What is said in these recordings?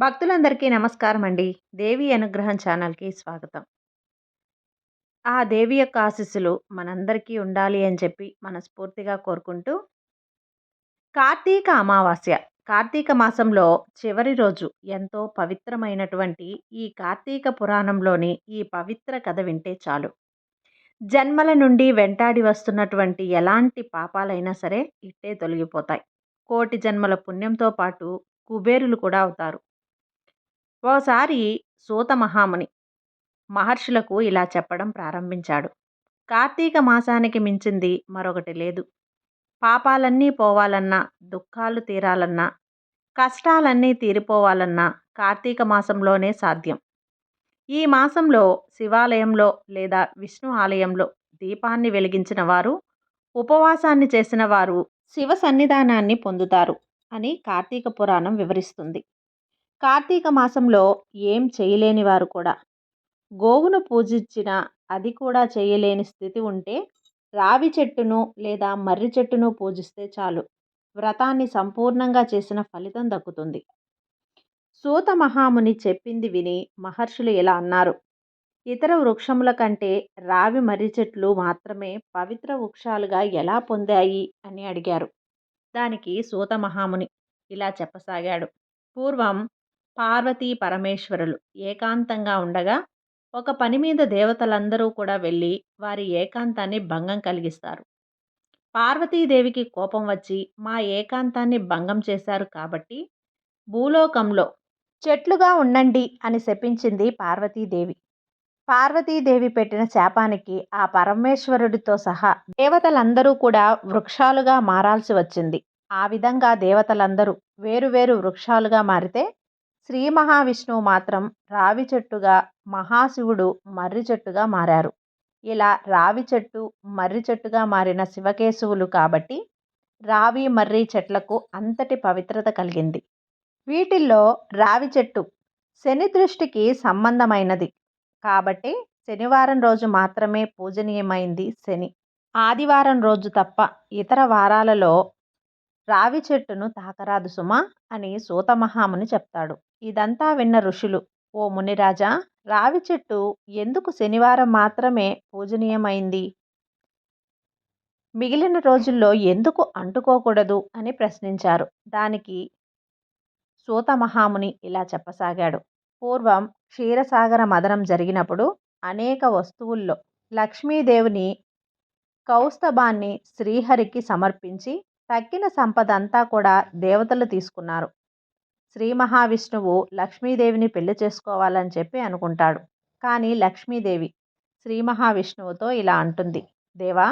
భక్తులందరికీ నమస్కారం అండి దేవి అనుగ్రహం ఛానల్కి స్వాగతం. ఆ దేవి యొక్క ఆశీస్సులు మనందరికీ ఉండాలి అని చెప్పి మనస్ఫూర్తిగా కోరుకుంటూ కార్తీక అమావాస్య. కార్తీక మాసంలో చివరి రోజు ఎంతో పవిత్రమైనటువంటి ఈ కార్తీక పురాణంలోని ఈ పవిత్ర కథ వింటే చాలు. జన్మల నుండి వెంటాడి వస్తున్నటువంటి ఎలాంటి పాపాలైనా సరే ఇట్టే తొలగిపోతాయి. కోటి జన్మల పుణ్యంతో పాటు కుబేరులు కూడా అవుతారు. ఓసారి సూత మహాముని మహర్షులకు ఇలా చెప్పడం ప్రారంభించాడు. కార్తీక మాసానికి మించింది మరొకటి లేదు. పాపాలన్నీ పోవాలన్నా దుఃఖాలు తీరాలన్నా కష్టాలన్నీ తీరిపోవాలన్నా కార్తీక మాసంలోనే సాధ్యం. ఈ మాసంలో శివాలయంలో లేదా విష్ణు ఆలయంలో దీపాన్ని వెలిగించిన వారు ఉపవాసాన్ని చేసిన వారు శివ సన్నిధానాన్ని పొందుతారు అని కార్తీక పురాణం వివరిస్తుంది. కార్తీక మాసంలో ఏం చేయలేని వారు కూడా. గోవును పూజించిన అది కూడా చేయలేని స్థితి ఉంటే రావి చెట్టును లేదా మర్రి చెట్టును పూజిస్తే చాలు. వ్రతాన్ని సంపూర్ణంగా చేసిన ఫలితం దక్కుతుంది. సూత మహాముని చెప్పింది విని మహర్షులు ఇలా అన్నారు. ఇతర వృక్షముల కంటే రావి మర్రి చెట్లు మాత్రమే పవిత్ర వృక్షాలుగా ఎలా పొందాయి అని అడిగారు. దానికి సూత మహాముని ఇలా చెప్పసాగాడు. పూర్వం పార్వతీ పరమేశ్వరులు ఏకాంతంగా ఉండగా ఒక పని మీద దేవతలందరూ కూడా వెళ్ళి వారి ఏకాంతాన్ని భంగం కలిగిస్తారు. పార్వతీదేవికి కోపం వచ్చి మా ఏకాంతాన్ని భంగం చేశారు కాబట్టి భూలోకంలో చెట్లుగా ఉండండి అని శపించింది పార్వతీదేవి. పార్వతీదేవి పెట్టిన శాపానికి ఆ పరమేశ్వరుడితో సహా దేవతలందరూ కూడా వృక్షాలుగా మారాల్సి వచ్చింది. ఆ విధంగా దేవతలందరూ వేరువేరు వృక్షాలుగా మారితే శ్రీ మహావిష్ణువు మాత్రం రావి చెట్టుగా మహాశివుడు మర్రి చెట్టుగా మారారు. ఇలా రావి చెట్టు మర్రి చెట్టుగా మారిన శివకేశవులు కాబట్టి రావి మర్రి చెట్లకు అంతటి పవిత్రత కలిగింది. వీటిల్లో రావి చెట్టు శని దృష్టికి సంబంధమైనది. కాబట్టి శనివారం రోజు మాత్రమే పూజనీయమైంది శని. ఆదివారం రోజు తప్ప ఇతర వారాలలో రావి చెట్టును తాకరాదు సుమా అని సూతమహాముని చెప్తాడు. ఇదంతా విన్న ఋషులు ఓ మునిరాజా రావి చెట్టు ఎందుకు శనివారం మాత్రమే పూజనీయమైంది? మిగిలిన రోజుల్లో ఎందుకు అంటుకోకూడదు? అని ప్రశ్నించారు. దానికి సూతమహాముని ఇలా చెప్పసాగాడు. పూర్వం క్షీరసాగర మదనం జరిగినప్పుడు అనేక వస్తువుల్లో లక్ష్మీదేవిని కౌస్తభాన్ని శ్రీహరికి సమర్పించి తక్కిన సంపద అంతా కూడా దేవతలు తీసుకున్నారు. శ్రీ మహావిష్ణువు లక్ష్మీదేవిని పెళ్ళి చేసుకోవాలని చెప్పి అనుకుంటాడు. కానీ లక్ష్మీదేవి శ్రీ మహావిష్ణువుతో ఇలా అంటుంది. దేవా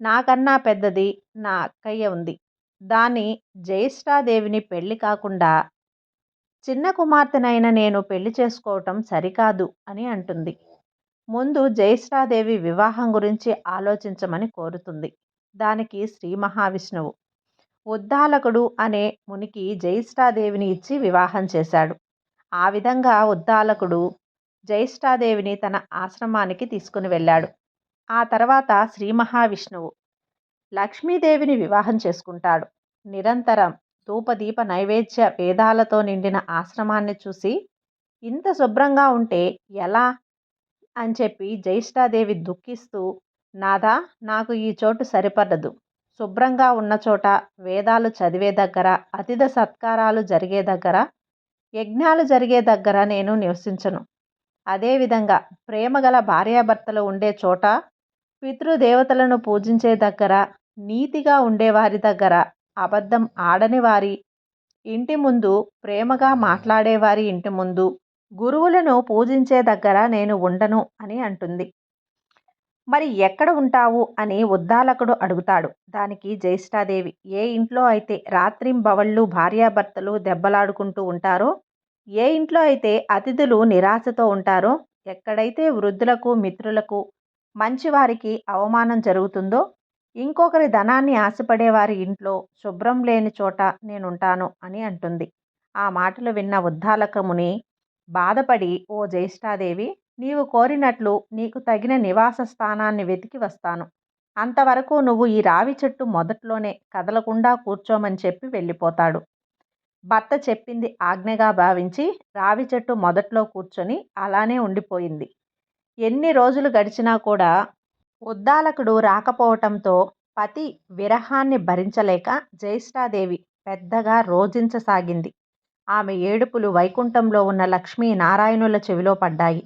నాకన్నా పెద్దది నా అక్కయ్య ఉంది. దాన్ని జ్యేష్ఠాదేవిని పెళ్ళి కాకుండా చిన్న కుమార్తెనైన నేను పెళ్ళి చేసుకోవటం సరికాదు అని అంటుంది. ముందు జ్యేష్ఠాదేవి వివాహం గురించి ఆలోచించమని కోరుతుంది. దానికి శ్రీ మహావిష్ణువు ఉద్దాలకుడు అనే మునికి జ్యేష్ఠాదేవిని ఇచ్చి వివాహం చేశాడు. ఆ విధంగా ఉద్దాలకుడు జ్యేష్ఠాదేవిని తన ఆశ్రమానికి తీసుకుని వెళ్ళాడు. ఆ తర్వాత శ్రీ మహావిష్ణువు లక్ష్మీదేవిని వివాహం చేసుకుంటాడు. నిరంతరం ధూపదీప నైవేద్య వేదాలతో నిండిన ఆశ్రమాన్ని చూసి ఇంత శుభ్రంగా ఉంటే ఎలా అని చెప్పి జ్యేష్ఠాదేవి దుఃఖిస్తూ నాదా నాకు ఈ చోటు సరిపడదు. శుభ్రంగా ఉన్న చోట వేదాలు చదివే దగ్గర అతిథ సత్కారాలు జరిగే దగ్గర యజ్ఞాలు జరిగే దగ్గర నేను నివసించను. అదేవిధంగా ప్రేమగల భార్యాభర్తలు ఉండే చోట పితృదేవతలను పూజించే దగ్గర నీతిగా ఉండేవారి దగ్గర అబద్ధం ఆడని వారి ఇంటి ముందు ప్రేమగా మాట్లాడేవారి ఇంటి ముందు గురువులను పూజించే దగ్గర నేను ఉండను అని అంటుంది. మరి ఎక్కడ ఉంటావు అని ఉద్దాలకుడు అడుగుతాడు. దానికి జ్యేష్ఠాదేవి ఏ ఇంట్లో అయితే రాత్రింబవళ్ళు భార్యాభర్తలు దెబ్బలాడుకుంటూ ఉంటారో ఏ ఇంట్లో అయితే అతిథులు నిరాశతో ఉంటారో ఎక్కడైతే వృద్ధులకు మిత్రులకు మంచివారికి అవమానం జరుగుతుందో ఇంకొకరి ధనాన్ని ఆశపడే వారి ఇంట్లో శుభ్రం లేని చోట నేనుంటాను అని అంటుంది. ఆ మాటలు విన్న ఉద్దాలకముని బాధపడి ఓ జ్యేష్ఠాదేవి నీవు కోరినట్లు నీకు తగిన నివాస స్థానాన్ని వెతికి వస్తాను. అంతవరకు నువ్వు ఈ రావి చెట్టు మొదట్లోనే కదలకుండా కూర్చోమని చెప్పి వెళ్ళిపోతాడు. భర్త చెప్పింది ఆజ్ఞగా భావించి రావి చెట్టు మొదట్లో కూర్చొని అలానే ఉండిపోయింది. ఎన్ని రోజులు గడిచినా కూడా ఉద్దాలకుడు రాకపోవటంతో పతి విరహాన్ని భరించలేక జ్యేష్ఠాదేవి పెద్దగా రోజించసాగింది. ఆమె ఏడుపులు వైకుంఠంలో ఉన్న లక్ష్మీ నారాయణుల చెవిలో పడ్డాయి.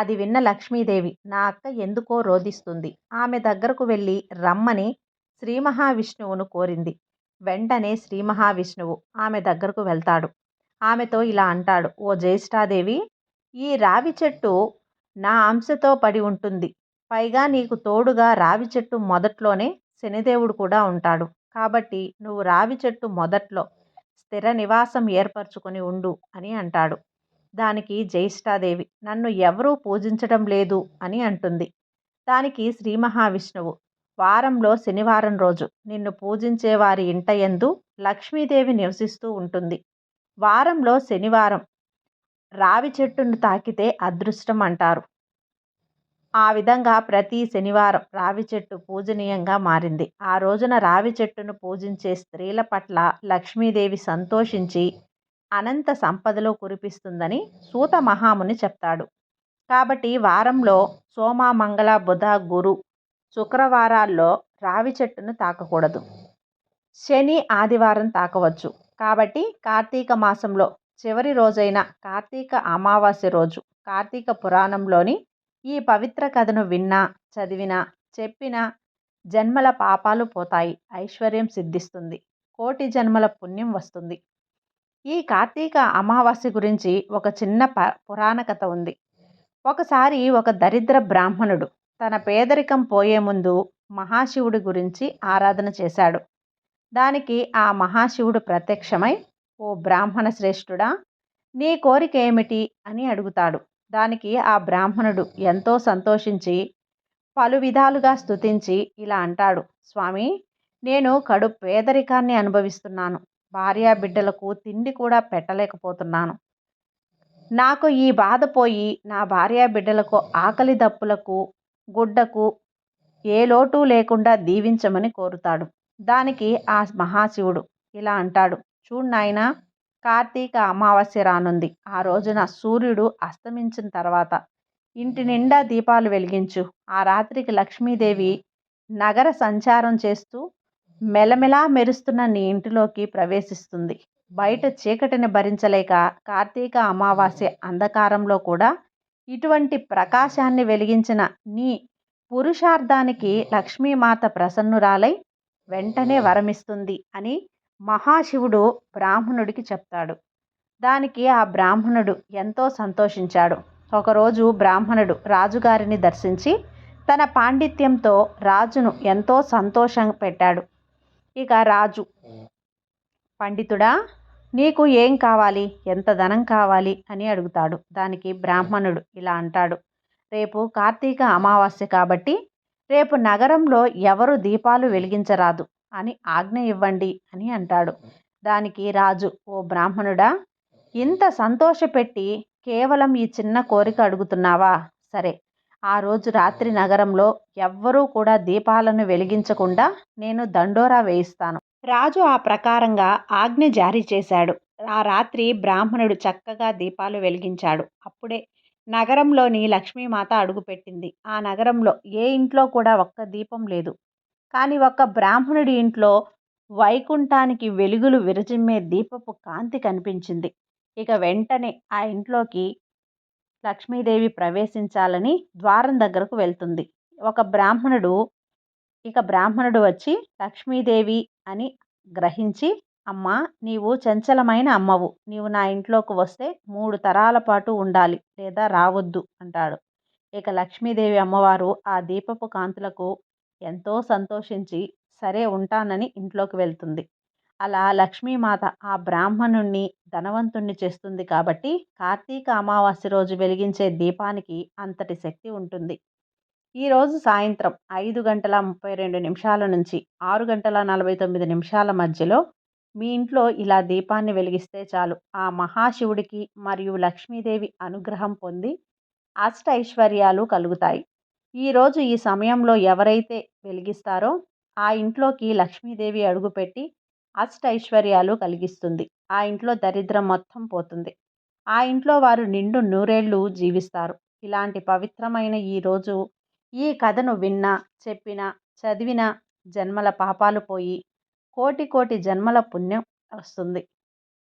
అది విన్న లక్ష్మీదేవి నా అక్క ఎందుకో రోధిస్తుంది. ఆమె దగ్గరకు వెళ్ళి రమ్మని శ్రీ మహావిష్ణువును కోరింది. వెంటనే శ్రీ మహావిష్ణువు ఆమె దగ్గరకు వెళ్తాడు. ఆమెతో ఇలా అంటాడు ఓ జ్యేష్ఠాదేవి ఈ రావి చెట్టు నా అంశతో పడి ఉంటుంది. పైగా నీకు తోడుగా రావి చెట్టు మొదట్లోనే శనిదేవుడు కూడా ఉంటాడు. కాబట్టి నువ్వు రావి చెట్టు మొదట్లో స్థిర నివాసం ఏర్పరచుకొని ఉండు అని అంటాడు. దానికి జ్యేష్ఠాదేవి నన్ను ఎవరూ పూజించడం లేదు అని అంటుంది. దానికి శ్రీ మహావిష్ణువు వారంలో శనివారం రోజు నిన్ను పూజించే వారి ఇంట ఎందు లక్ష్మీదేవి నివసిస్తూ ఉంటుంది. వారంలో శనివారం రావి చెట్టును తాకితే అదృష్టం అంటారు. ఆ విధంగా ప్రతి శనివారం రావి చెట్టు పూజనీయంగా మారింది. ఆ రోజున రావి చెట్టును పూజించే స్త్రీల పట్ల లక్ష్మీదేవి సంతోషించి అనంత సంపదలో కురిపిస్తుందని సూత మహాముని చెప్తాడు. కాబట్టి వారంలో సోమ మంగళ బుధ గురు శుక్రవారాల్లో రావి చెట్టును తాకకూడదు. శని ఆదివారం తాకవచ్చు. కాబట్టి కార్తీక మాసంలో చివరి రోజైన కార్తీక అమావాస్య రోజు కార్తీక పురాణంలోని ఈ పవిత్ర కథను విన్నా చదివినా చెప్పినా జన్మల పాపాలు పోతాయి. ఐశ్వర్యం సిద్ధిస్తుంది. కోటి జన్మల పుణ్యం వస్తుంది. ఈ కార్తీక అమావాస్య గురించి ఒక చిన్న ప పురాణ కథ ఉంది. ఒకసారి ఒక దరిద్ర బ్రాహ్మణుడు తన పేదరికం పోయే ముందు మహాశివుడి గురించి ఆరాధన చేశాడు. దానికి ఆ మహాశివుడు ప్రత్యక్షమై ఓ బ్రాహ్మణ శ్రేష్ఠుడా నీ కోరిక ఏమిటి? అని అడుగుతాడు. దానికి ఆ బ్రాహ్మణుడు ఎంతో సంతోషించి పలు విధాలుగా స్తుతించి ఇలా అంటాడు. స్వామి నేను కడు పేదరికాన్ని అనుభవిస్తున్నాను. భార్యా బిడ్డలకు తిండి కూడా పెట్టలేకపోతున్నాను. నాకు ఈ బాధ పోయి నా భార్యా బిడ్డలకు ఆకలి దప్పులకు గుడ్డకు ఏ లోటు లేకుండా దీవించమని కోరుతాడు. దానికి ఆ మహాశివుడు ఇలా అంటాడు. చూడు నాయన కార్తీక అమావాస్య రానుంది. ఆ రోజున సూర్యుడు అస్తమించిన తర్వాత ఇంటి నిండా దీపాలు వెలిగించు. ఆ రాత్రికి లక్ష్మీదేవి నగర సంచారం చేస్తూ మెలమెలా మెరుస్తున్న నీ ఇంటిలోకి ప్రవేశిస్తుంది. బయట చీకటిని భరించలేక కార్తీక అమావాస్య అంధకారంలో కూడా ఇటువంటి ప్రకాశాన్ని వెలిగించిన నీ పురుషార్థానికి లక్ష్మీమాత ప్రసన్నురాలై వెంటనే వరమిస్తుంది అని మహాశివుడు బ్రాహ్మణుడికి చెప్తాడు. దానికి ఆ బ్రాహ్మణుడు ఎంతో సంతోషించాడు. ఒకరోజు బ్రాహ్మణుడు రాజుగారిని దర్శించి తన పాండిత్యంతో రాజును ఎంతో సంతోషం పెట్టాడు. ఇక రాజు. పండితుడా నీకు ఏం కావాలి? ఎంత ధనం కావాలి? అని అడుగుతాడు. దానికి బ్రాహ్మణుడు ఇలా అంటాడు. రేపు కార్తీక అమావాస్య కాబట్టి రేపు నగరంలో ఎవరు దీపాలు వెలిగించరాదు అని ఆజ్ఞ ఇవ్వండి అని అంటాడు. దానికి రాజు ఓ బ్రాహ్మణుడా ఇంత సంతోషపెట్టి కేవలం ఈ చిన్న కోరిక అడుగుతున్నావా? సరే ఆ రోజు రాత్రి నగరంలో ఎవ్వరూ కూడా దీపాలను వెలిగించకుండా నేను దండోరా వేయిస్తాను. రాజు ఆ ప్రకారంగా ఆజ్ఞ జారీ చేశాడు. ఆ రాత్రి బ్రాహ్మణుడు చక్కగా దీపాలు వెలిగించాడు. అప్పుడే నగరంలోని లక్ష్మీమాత అడుగుపెట్టింది. ఆ నగరంలో ఏ ఇంట్లో కూడా ఒక్క దీపం లేదు. కానీ ఒక్క బ్రాహ్మణుడి ఇంట్లో వైకుంఠానికి వెలుగులు విరజిమ్మే దీపపు కాంతి కనిపించింది. ఇక వెంటనే ఆ ఇంట్లోకి లక్ష్మీదేవి ప్రవేశించాలని ద్వారం దగ్గరకు వెళ్తుంది. ఒక బ్రాహ్మణుడు ఇక బ్రాహ్మణుడు వచ్చి లక్ష్మీదేవి అని గ్రహించి అమ్మ నీవు చంచలమైన అమ్మవు. నీవు నా ఇంట్లోకి వస్తే మూడు తరాల పాటు ఉండాలి లేదా రావద్దు అంటాడు. ఇక లక్ష్మీదేవి అమ్మవారు ఆ దీపపు కాంతులకు ఎంతో సంతోషించి సరే ఉంటానని ఇంట్లోకి వెళ్తుంది. అలా లక్ష్మీమాత ఆ బ్రాహ్మణుణ్ణి ధనవంతుణ్ణి చేస్తుంది కాబట్టి కార్తీక అమావాస్య రోజు వెలిగించే దీపానికి అంతటి శక్తి ఉంటుంది. ఈరోజు సాయంత్రం ఐదు గంటల ముప్పై రెండు నిమిషాల నుంచి ఆరు గంటల నలభై తొమ్మిది నిమిషాల మధ్యలో మీ ఇంట్లో ఇలా దీపాన్ని వెలిగిస్తే చాలు. ఆ మహాశివుడికి మరియు లక్ష్మీదేవి అనుగ్రహం పొంది అష్ట ఐశ్వర్యాలు కలుగుతాయి ఈరోజు ఈ సమయంలో ఎవరైతే వెలిగిస్తారో ఆ ఇంట్లోకి లక్ష్మీదేవి అడుగుపెట్టి అష్టైశ్వర్యాలు కలిగిస్తుంది. ఆ ఇంట్లో దరిద్రం మొత్తం పోతుంది. ఆ ఇంట్లో వారు నిండు నూరేళ్ళు జీవిస్తారు. ఇలాంటి పవిత్రమైన ఈరోజు ఈ కథను విన్నా చెప్పినా చదివిన జన్మల పాపాలు పోయి కోటి కోటి జన్మల పుణ్యం వస్తుంది.